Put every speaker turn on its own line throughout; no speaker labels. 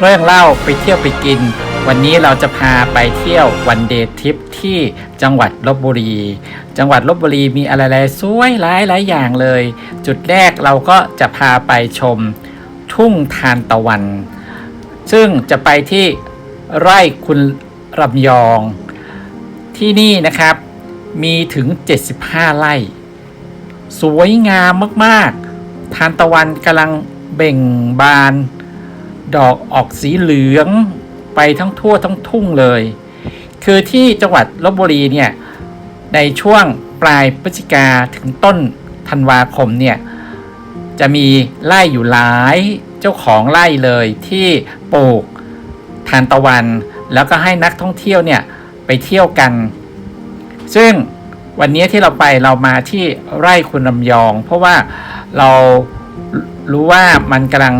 เรื่องเล่าไปเที่ยวไปกิน วันนี้เราจะพาไปเที่ยววันเดย์ทริปที่จังหวัดลบบุรี จังหวัดลบบุรีมีอะไรๆสวยหลายหลายอย่างเลย จุดแรกเราก็จะพาไปชมทุ่งทานตะวัน ซึ่งจะไปที่ไร่คุณรำยอง ที่นี่นะครับมีถึง 75 ไร่ สวยงามมากๆ ทานตะวันกำลังเบ่งบาน ดอกออกสีเหลืองไปทั้งทั่วทั้งทุ่งเลย คือที่จังหวัดลบบุรีเนี่ย ในช่วงปลายพฤศจิกาถึงต้นธันวาคมเนี่ย จะมีไร่อยู่หลายเจ้าของไร่เลยที่ปลูกทานตะวัน แล้วก็ให้นักท่องเที่ยวเนี่ยไปเที่ยวกัน ซึ่งวันนี้ที่เราไปเรามาที่ไร่คุณลำยอง เพราะว่าเรารู้ว่ามันกำลัง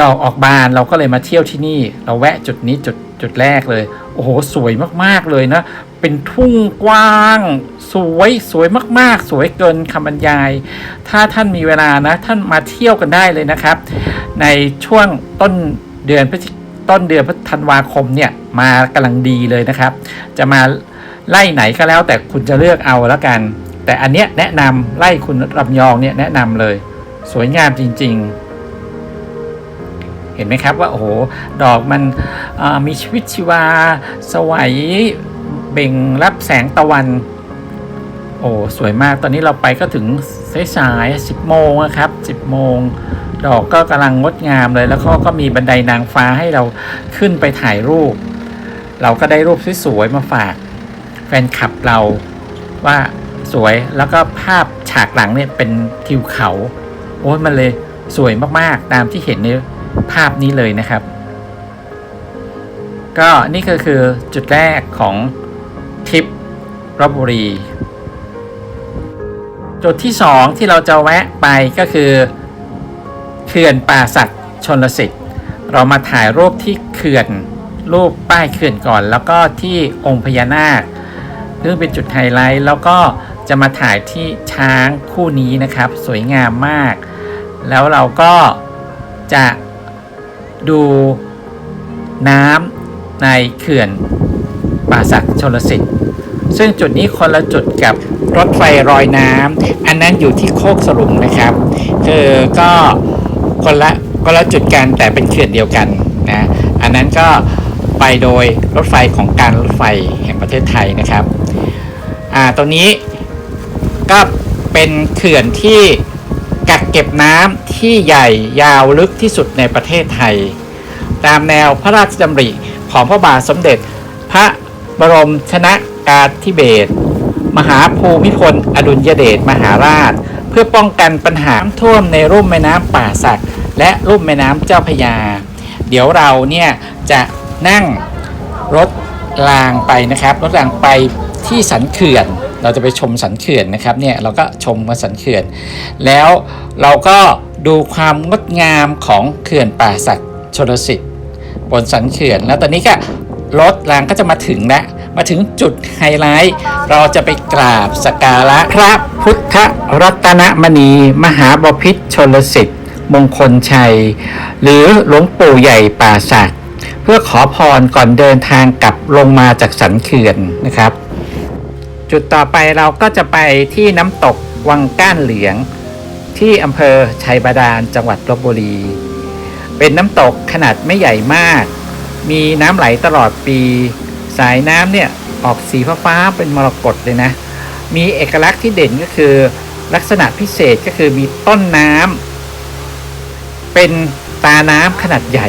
ดอกออกบานเราก็เลยมาเที่ยวที่นี่ เราแวะจุดนี้จุดจุดแรกเลย โอ้โห สวยมากๆเลยนะ เป็นทุ่งกว้าง สวยสวยมากๆ สวยเกินคำบรรยาย ถ้าท่านมีเวลานะ ท่านมาเที่ยวกันได้เลยนะครับ ในช่วงต้นเดือนพฤศจิต้นเดือนพฤษธันวาคมเนี่ยมากำลังดีเลยนะครับ จะมาไล่ไหนก็แล้ว แต่คุณจะเลือกเอาแล้วกัน แต่อันเนี้ยแนะนำไล่คุณรำยองเนี่ยแนะนำเลย สวยงามจริง ๆ เห็นไหมครับว่าโอ้โหดอกมันมีชีวิตชีวา สวัยเบ่งรับแสงตะวัน โอ้สวยมากตอนนี้เราไปก็ถึงสายๆสิบโมงนะครับสิบโมงดอกก็กำลังงดงามเลยแล้วก็ก็มีบันไดนางฟ้าให้เราขึ้นไปถ่ายรูป เราก็ได้รูปสวยๆมาฝากแฟนคลับเราว่าสวยแล้วก็ภาพฉากหลังเนี่ยเป็นทิวเขา โอ้ยมันเลยสวยมากๆตามที่เห็นใน ภาพนี้เลยนะครับ ก็นี่ก็คือจุดแรกของทริปรบบุรี จุดที่สองที่เราจะแวะไปก็คือเขื่อนป่าสักชนลสิทธิ์ เรามาถ่ายรูปที่เขื่อนรูปป้ายเขื่อนก่อน แล้วก็ที่องค์พญานาคเพื่อเป็นจุดไฮไลท์แล้วก็จะมาถ่ายที่ช้างคู่นี้นะครับ สวยงามมาก แล้วเราก็จะ ดูน้ำในเขื่อนป่าสักชนลสิทธิ์ซึ่งจุดนี้คนละจุดกับรถไฟรอยน้ำอันนั้นอยู่ที่โคกสลุงนะครับ คือก็คนละคนละจุดกันแต่เป็นเขื่อนเดียวกันนะอันนั้นก็ไปโดยรถไฟของการรถไฟแห่งประเทศไทยนะครับอ่าตรงนี้ก็เป็นเขื่อนที่ เก็บน้ำที่ใหญ่ยาวลึกที่สุดในประเทศไทย ตามแนวพระราชดำริของพระบาทสมเด็จ พระบรมชนกาธิเบศรมหาภูมิพลอดุลยเดชมหาราช เพื่อป้องกันปัญหาท่วมในรุ่มแม่น้ำป่าสักและรุ่มแม่น้ำเจ้าพยา เดี๋ยวเราเนี่ยจะนั่งรถรางไปนะครับ รถรางไปที่สันเขื่อน เราจะไปชมสันเขื่อนนะครับเนี่ยเราก็ชมมาสันเขื่อน แล้วเราก็ดูความงดงามของเขื่อนป่าสักชลสิทธิ์บนสันเขื่อน แล้วตอนนี้ก็รถรางก็จะมาถึงแล้วมาถึงจุดไฮไลท์ เราจะไปกราบสการะพระพุทธรัตนมณี มหาบพิตรชนสิทธิ์ มงคลชัย หรือหลวงปู่ใหญ่ป่าสักเพื่อขอพรก่อนเดินทางกลับลงมาจากสันเขื่อนนะครับ จุดต่อไปเราก็จะไปที่น้ำตกวังก้านเหลียง ที่อำเภอชัยบาดาลจังหวัดลบบุรี เป็นน้ำตกขนาดไม่ใหญ่มาก มีน้ำไหลตลอดปี สายน้ำเนี่ยออกสีฟ้าๆเป็นมรกตเลยนะ มีเอกลักษณ์ที่เด่นก็คือลักษณะพิเศษก็คือมีต้นน้ำเป็นตาน้ำขนาดใหญ่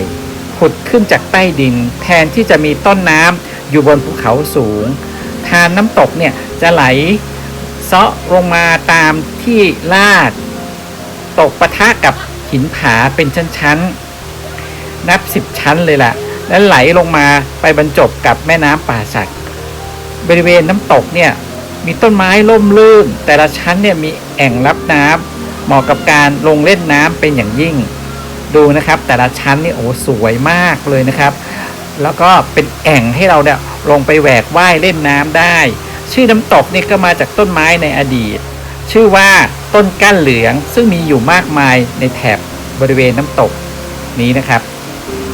ผุดขึ้นจากใต้ดิน แทนที่จะมีต้นน้ำอยู่บนภูเขาสูงานน้ำตกเนี่ยจะไหลเซาะลงมาตามที่ลาด ตกปะทะกับหินผาเป็นชั้นๆ นับสิบชั้นเลยล่ะ แล้วไหลลงมาไปบรรจบกับแม่น้ำป่าสัก บริเวณน้ำตกเนี่ยมีต้นไม้ร่มรื่น แต่ละชั้นเนี่ยมีแอ่งรับน้ำเหมาะกับการลงเล่นน้ำเป็นอย่างยิ่ง ดูนะครับแต่ละชั้นนี่โอ้สวยมากเลยนะครับ แล้วก็เป็นแอ่งให้เราเนี่ย ลงไปแหวกว่ายเล่นน้ำได้ ชื่อน้ำตกนี่ก็มาจากต้นไม้ในอดีต ชื่อว่าต้นก้านเหลืองซึ่งมีอยู่มากมายในแถบบริเวณน้ำตกนี้นะครับ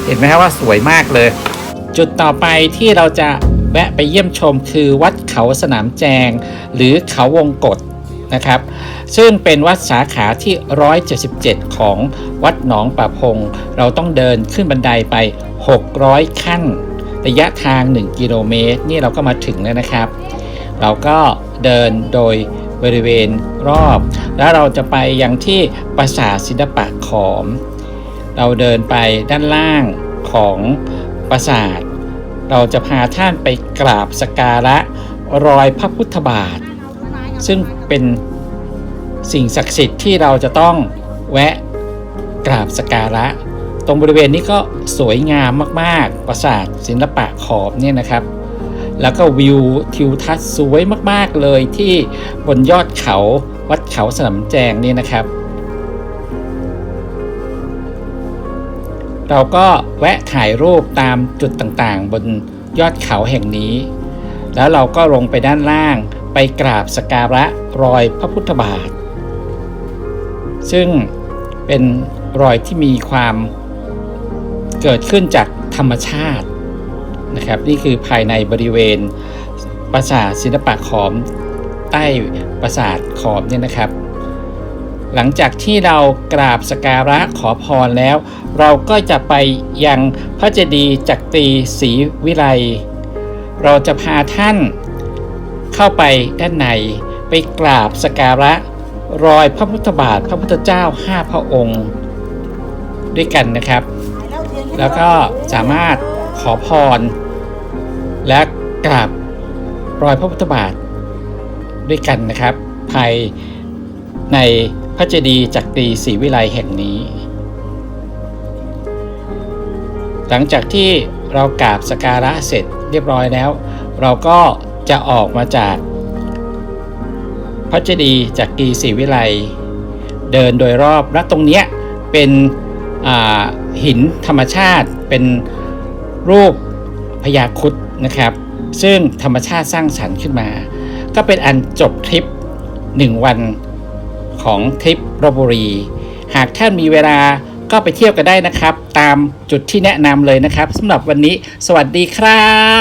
เห็นไหมครับว่าสวยมากเลย จุดต่อไปที่เราจะแวะไปเยี่ยมชมคือวัดเขาสนามแจง หรือเขาวงกฏนะครับ ซึ่งเป็นวัดสาขาที่ 177 ของวัดหนองป่าพง เราต้องเดินขึ้นบันไดไป 600 ขั้น ระยะทาง 1 กิโลเมตร นี่เราก็มาถึงแล้วนะครับ เราก็เดินโดยบริเวณรอบ แล้วเราจะไปยังที่ปราสาทศิลปะขอม เราเดินไปด้านล่างของปราสาท เราจะพาท่านไปกราบสการะรอยพระพุทธบาท ซึ่งเป็นสิ่งศักดิ์สิทธิ์ที่เราจะต้องแวะกราบสการะ ตรงบริเวณนี้ก็สวยงามมากๆ ปราสาทศิลปะขอมเนี่ยนะครับ แล้วก็วิวทิวทัศน์สวยมากๆเลยที่บนยอดเขาวัดเขาสนามแจงนี่นะครับ เราก็แวะถ่ายรูปตามจุดต่างๆ บนยอดเขาแห่งนี้ แล้วเราก็ลงไปด้านล่างไปกราบสการะรอยพระพุทธบาท ซึ่งเป็นรอยที่มีความ เกิดขึ้นจากธรรมชาตินะครับ นี่คือภายในบริเวณปราสาทศิลปะขอมใต้ปราสาทขอมเนี่ยนะครับ หลังจากที่เรากราบสการะขอพรแล้ว เราก็จะไปยังพระเจดีย์จักรีศรีวิไล เราจะพาท่านเข้าไปด้านในไปกราบสกการะรอยพระพุทธบาทพระพุทธเจ้าห้าพระองค์ ด้วยกันนะครับ แล้วก็สามารถขอพร และกราบรอยพระพุทธบาทด้วยกันนะครับ ภายในพระเจดีย์จักรีศรีวิไลแห่งนี้ หลังจากที่เรากราบสการะเสร็จเรียบร้อยแล้ว เราก็จะออกมาจากพระเจดีย์จักรีศรีวิไลเดินโดยรอบและตรงเนี้ยเป็น หินธรรมชาติเป็นรูปพญาครุดนะครับ ซึ่งธรรมชาติสร้างสรรค์ขึ้นมา ก็เป็นอันจบทริป 1 วันของทริปรบบุรี หากท่านมีเวลาก็ไปเที่ยวกันได้นะครับ ตามจุดที่แนะนำเลยนะครับสำหรับวันนี้ สวัสดีครับ